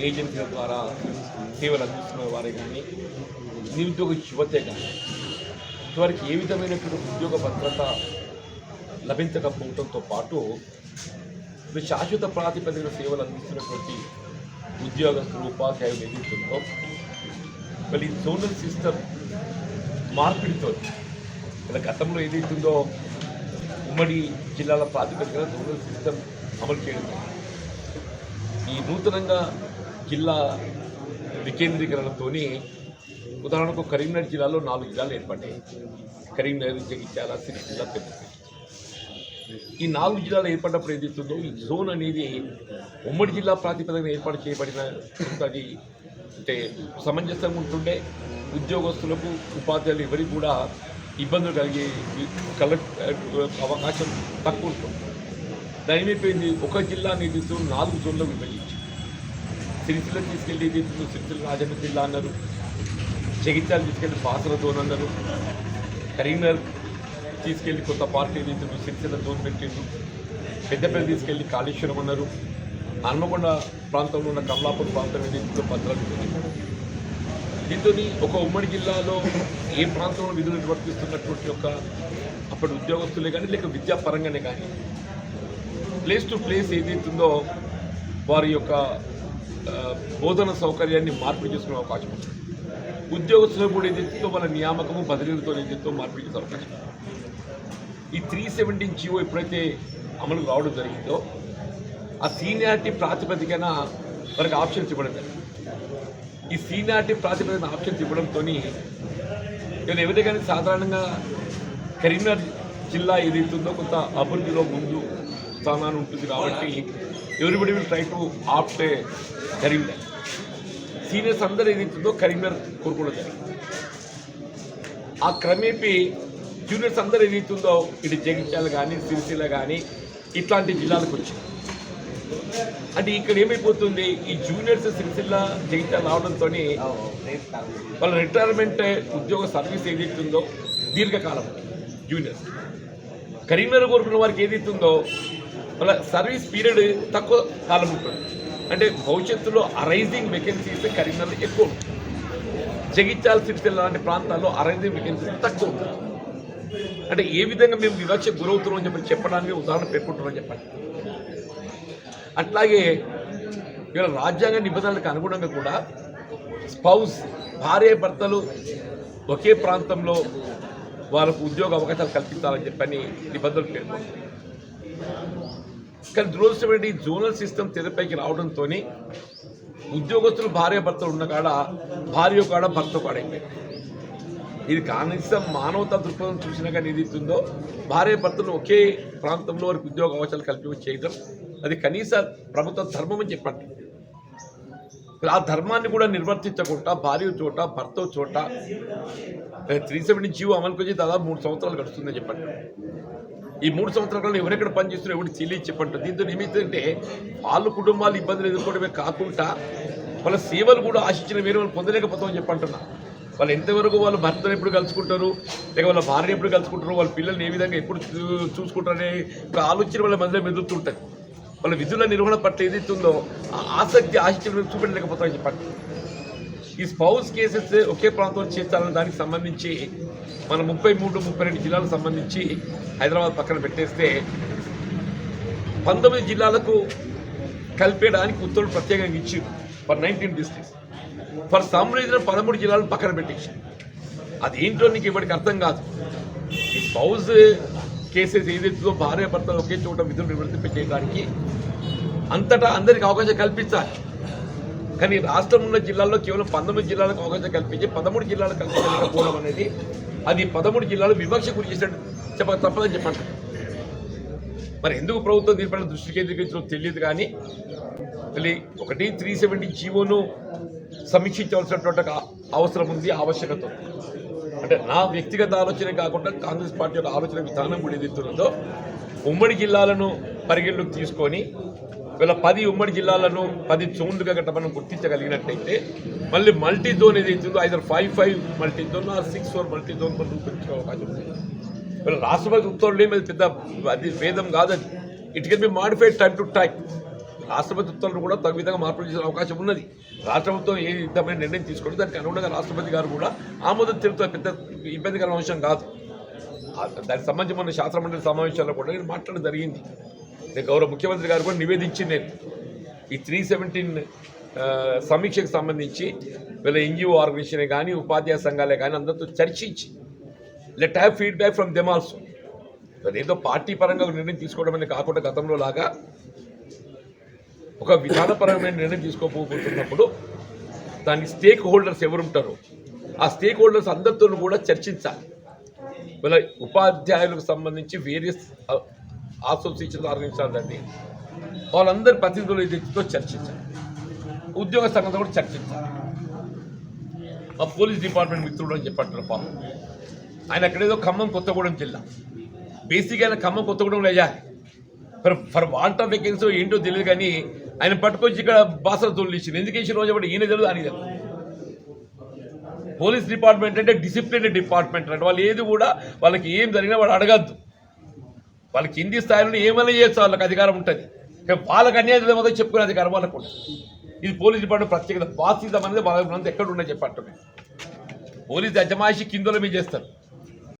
ఏజెన్సీల ద్వారా సేవలు అందిస్తున్న వారే కానీ నిరుద్యోగ యువతే కానీ వారికి ఏ విధమైనటువంటి ఉద్యోగ భద్రత లభించకపోవడంతో పాటు శాశ్వత ప్రాతిపదికన సేవలు అందిస్తున్నటువంటి ఉద్యోగస్తులు ఉపాధ్యాయులు ఎదుగుతుందో మళ్ళీ జోనల్ సిస్టమ్ మార్పిడితో ఇలా గతంలో ఏదైతుందో ఉమ్మడి జిల్లాల ప్రాతిపదికన జోనల్ సిస్టమ్ అమలు చేయడం ఈ నూతనంగా జిల్లా వికేంద్రీకరణతోని ఉదాహరణకు కరీంనగర్ జిల్లాలో నాలుగు జిల్లాలు ఏర్పడ్డాయి. కరీంనగర్ జగిత్యాల సిరిసిల్ల పెద్దపల్లి ఈ నాలుగు జిల్లాలు ఏర్పడినప్పుడు ఏదైతుందో ఈ జోన్ అనేది ఉమ్మడి జిల్లా ప్రాతిపదికన ఏర్పాటు చేయబడిన అది. అంటే సమంజసంగా ఉంటుండే. ఉద్యోగస్తులకు ఉపాధ్యాయులు ఎవరికి కూడా ఇబ్బందులు కలిగే కల అవకాశం తక్కువ ఉంటుంది. దాని ఒక జిల్లా నిధులతో నాలుగు జోన్లకు విభజించింది. సిరిసిల్ల తీసుకెళ్ళి ఏదైతుందో సిరిసిల్ల రాజన్న జిల్లా అన్నారు. జగిత్యాల తీసుకెళ్ళి బాసర జోన్ అన్నారు. కరీంనగర్ తీసుకెళ్ళి కొత్త పార్టీ ఏదైతుందో సిరిసిల్ల జోన్ పెట్టిండ్రు. పెద్దపల్లి తీసుకెళ్ళి కాళేశ్వరం అన్నారు. హన్మకొండ ప్రాంతంలో ఉన్న కమలాపూర్ ప్రాంతం ఏదైతుందో భద్రాలు దీంతో ఒక ఉమ్మడి జిల్లాలో ఏ ప్రాంతంలో విధులు నిర్వర్తిస్తున్నటువంటి యొక్క అప్పటి ఉద్యోగస్తులే కానీ లేక విద్యాపరంగానే కానీ ప్లేస్ టు ప్లేస్ ఏదైతుందో వారి యొక్క బోధన సౌకర్యాన్ని మార్పిడి చేసుకునే అవకాశం ఉంది. ఉద్యోగస్తులు కూడా ఏదైతుందో వాళ్ళ నియామకము బదిలీలతో ఏదైతే మార్పు చేసే అవకాశం ఈ త్రీ సెవెంటీన్ జీవో ఎప్పుడైతే అమలు రావడం జరిగిందో ఆ సీనియారిటీ ప్రాతిపదికన వారికి ఆప్షన్స్ ఇవ్వడం జరిగింది. ఈ సీనియారిటీ ప్రాతిపదికన ఆప్షన్స్ ఇవ్వడంతో నేను ఎవరైతే కానీ సాధారణంగా కరీంనగర్ జిల్లా ఏదైతుందో కొంత అభివృద్ధిలో ముందు స్థానాన్ని ఉంటుంది కాబట్టి everybody will try to opt Karimnagar seniors అందరూ ఏదైతుందో కరీంనగర్ కోరుకోవడం జరిగింది ఆ క్రమేపీ జూనియర్స్ అందరూ ఏదైతుందో ఇటు జగిత్యాల కానీ సిరిసిల్ల కానీ ఇట్లాంటి జిల్లాలకు వచ్చింది అంటే ఇక్కడ ఏమైపోతుంది ఈ జూనియర్స్ సిరిసిల్ల జగిత్యాల రావడంతో వాళ్ళ రిటైర్మెంట్ ఉద్యోగ సర్వీస్ ఏదైతుందో దీర్ఘకాలం జూనియర్స్. కరీంనగర్ కోరుకున్న వారికి ఏదైతుందో వాళ్ళ సర్వీస్ పీరియడ్ తక్కువ కాలం ఉంటుంది. అంటే భవిష్యత్తులో అరైజింగ్ వేకెన్సీస్ కరీంనగర్ ఎక్కువ ఉంటుంది జగిత్యాల సిరిసిల్ల లాంటి ప్రాంతాల్లో అరైజింగ్ వేకెన్సీస్ తక్కువ ఉంటుంది అంటే ఏ విధంగా మేము వివక్ష గురవుతున్నాం అని చెప్పి చెప్పడానికి ఉదాహరణ పేర్కొంటున్నాం చెప్పండి. అట్లాగే ఇవాళ రాజ్యాంగ నిబంధనలకు అనుగుణంగా కూడా స్పౌస్ భార్య భర్తలు ఒకే ప్రాంతంలో వాళ్ళకు ఉద్యోగ అవకాశాలు కల్పించాలని చెప్పని నిబంధనలు పేర్కొంటున్నాయి. కానీ దురదృష్టమైన ఈ జోనల్ సిస్టమ్ తెరపైకి రావడంతో ఉద్యోగస్తులు భార్య భర్తలు ఉన్న కాడ భార్య కాడ భర్త కాడ ఇది కనీసం మానవతా దృక్పథం చూసినా కానీ ఏది ఉందో భార్య భర్తలు ఒకే ప్రాంతంలో వారికి ఉద్యోగ అవకాశాలు కల్పించి చేయడం అది కనీస ప్రభుత్వ ధర్మం అని చెప్పండి. ఆ ధర్మాన్ని కూడా నిర్వర్తించకుండా భార్య చోట భర్త చోట త్రీ సెవెంటీ జీవో అమలుకు వచ్చి దాదాపు మూడు సంవత్సరాలు గడుస్తుందని చెప్పండి. ఈ మూడు సంవత్సరాలలో ఎవరెక్కడ పనిచేస్తున్నారు ఎవరికి తెలియదు చెప్పండి. దీంతో ఏమైతుందంటే వాళ్ళ కుటుంబాలు ఇబ్బందులు ఎదుర్కోవడమే కాకుండా వాళ్ళ సేవలు కూడా ఆశించిన వేరే వాళ్ళు పొందలేకపోతామని చెప్పంటున్నా వాళ్ళు ఎంతవరకు వాళ్ళ భర్తను ఎప్పుడు కలుసుకుంటారు? లేక వాళ్ళ భార్య ఎప్పుడు కలుసుకుంటారు? వాళ్ళ పిల్లల్ని ఏ విధంగా ఎప్పుడు చూ- చూసుకుంటారనే ఆలోచన వాళ్ళ మధ్యలో మెదులుతుంటుంది వాళ్ళ విధుల నిర్వహణ పట్ల ఏదైతే ఉందో ఆ ఆసక్తి ఆశించిన చూపెట్టలేకపోతామని చెప్పండి. ఈ స్పౌస్ కేసెస్ ఒకే ప్రాంతంలో చేస్తారన్న దానికి సంబంధించి మన ముప్పై మూడు ముప్పై రెండు జిల్లాలకు సంబంధించి హైదరాబాద్ పక్కన పెట్టేస్తే పంతొమ్మిది జిల్లాలకు కలిపేయడానికి ఉత్తర్వులు ప్రత్యేకంగా ఇచ్చి for nineteen districts. For some reason పదమూడు జిల్లాలను పక్కన పెట్టేసి అదేంటో నీకు ఇప్పటికి అర్థం కాదు. ఈ స్పౌజ్ కేసెస్ ఏదైతుందో భార్యాభర్తలు ఒకే చోట విధులు నిర్వర్తింపజేయడానికి అంతటా అందరికి అవకాశం కల్పించాలి కానీ రాష్ట్రం ఉన్న జిల్లాల్లో కేవలం పంతొమ్మిది జిల్లాలకు అవకాశం కల్పించి పదమూడు జిల్లాలకు కల్పించకపోవడం అనేది అది పదమూడు జిల్లాలు వివక్ష గురి చేసినట్టు చెప్ప తప్పదని చెప్పండి. మరి ఎందుకు ప్రభుత్వం దీనిపైన దృష్టి కేంద్రీకరించడం తెలియదు కానీ మళ్ళీ ఒకటి త్రీ సెవెంటీ జీవోను సమీక్షించవలసినటువంటి అవసరం ఉంది ఆవశ్యకత ఉంది. అంటే నా వ్యక్తిగత ఆలోచన కాకుండా కాంగ్రెస్ పార్టీ యొక్క ఆలోచన విధానం కూడా ఏదైతున్నదో ఉమ్మడి జిల్లాలను పరిగణలోకి తీసుకొని వీళ్ళ పది ఉమ్మడి జిల్లాలను పది జోన్లుగా గట్ట మనం గుర్తించగలిగినట్టయితే మళ్ళీ మల్టీ జోన్ ఏదైతుందో either five five multi zone or six four multi zone మనం రూపొందించే అవకాశం ఉంది. వీళ్ళ రాష్ట్రపతి ఉత్తర్వులు ఏమి పెద్ద అది భేదం కాదు అది. It can be modified time to time రాష్ట్రపతి ఉత్తర్వులు కూడా తగు విధంగా మార్పులు చేసే అవకాశం ఉన్నది. రాష్ట్ర ప్రభుత్వం ఏ విధమైన నిర్ణయం తీసుకుంటే దానికి అనుగుణంగా రాష్ట్రపతి గారు కూడా ఆమోదం తెలుపుతారు పెద్ద ఇబ్బందికరమైన అంశం కాదు. దానికి సంబంధించి మన శాస్త్ర మండలి సమావేశాల్లో కూడా నేను మాట్లాడడం జరిగింది. నేను గౌరవ ముఖ్యమంత్రి గారు కూడా నివేదించి నేను. ఈ త్రీ సెవెంటీన్ సమీక్షకు సంబంధించి వీళ్ళ ఎన్జిఓ ఆర్గనైజేషన్ కానీ ఉపాధ్యాయ సంఘాలే కానీ అందరితో చర్చించి let have feedback from them also. ఏదో పార్టీ పరంగా నిర్ణయం తీసుకోవడం అనేది కాకుండా గతంలో లాగా ఒక విధానపరమైన నిర్ణయం తీసుకోకపోతున్నప్పుడు దాని స్టేక్ హోల్డర్స్ ఎవరుంటారో? ఆ స్టేక్ హోల్డర్స్ అందరితో కూడా చర్చించాలి. ఇలా ఉపాధ్యాయులకు సంబంధించి వేరియస్ అసోసియేషన్స్ ఆర్గనైజేషన్ అండి వాళ్ళందరి ప్రతినిధులు ఇదితో చర్చించాలి. ఉద్యోగ సంఘంతో కూడా చర్చించాలి. మా పోలీస్ డిపార్ట్మెంట్ మిత్రుడు అని చెప్పంటారు పాపం. ఆయన ఎక్కడేదో ఖమ్మం కొత్తగూడెం జిల్లా. బేసిక్ ఆయన ఖమ్మం కొత్తగూడెం వేయాలి for for want of vacancy ఏంటో తెలియదు కానీ ఆయన పట్టుకొచ్చి ఇక్కడ బాసల తోలు ఎందుకు వేసిన రోజు ఈయన తెలియదు అని తెలియదు. పోలీస్ డిపార్ట్మెంట్ అంటే డిసిప్లిన్ డిపార్ట్మెంట్ అంటే. వాళ్ళు ఏది కూడా వాళ్ళకి ఏం జరిగినా వాళ్ళు అడగద్దు. వాళ్ళ కింది స్థాయిలో ఏమైనా చేయొచ్చు వాళ్ళకి అధికారం ఉంటుంది. వాళ్ళకి అన్యాయం జరిగితే చెప్పుకునే అధికారం వాళ్ళకు ఉంటుంది ఇది పోలీస్ డిపార్ట్మెంట్ ప్రత్యేకత. బాసిజం అనేది వాళ్ళ ఎక్కడ ఉన్నాయి చెప్పట్టు పోలీస్ యజమాయిషి కిందలో మీరు చేస్తారు.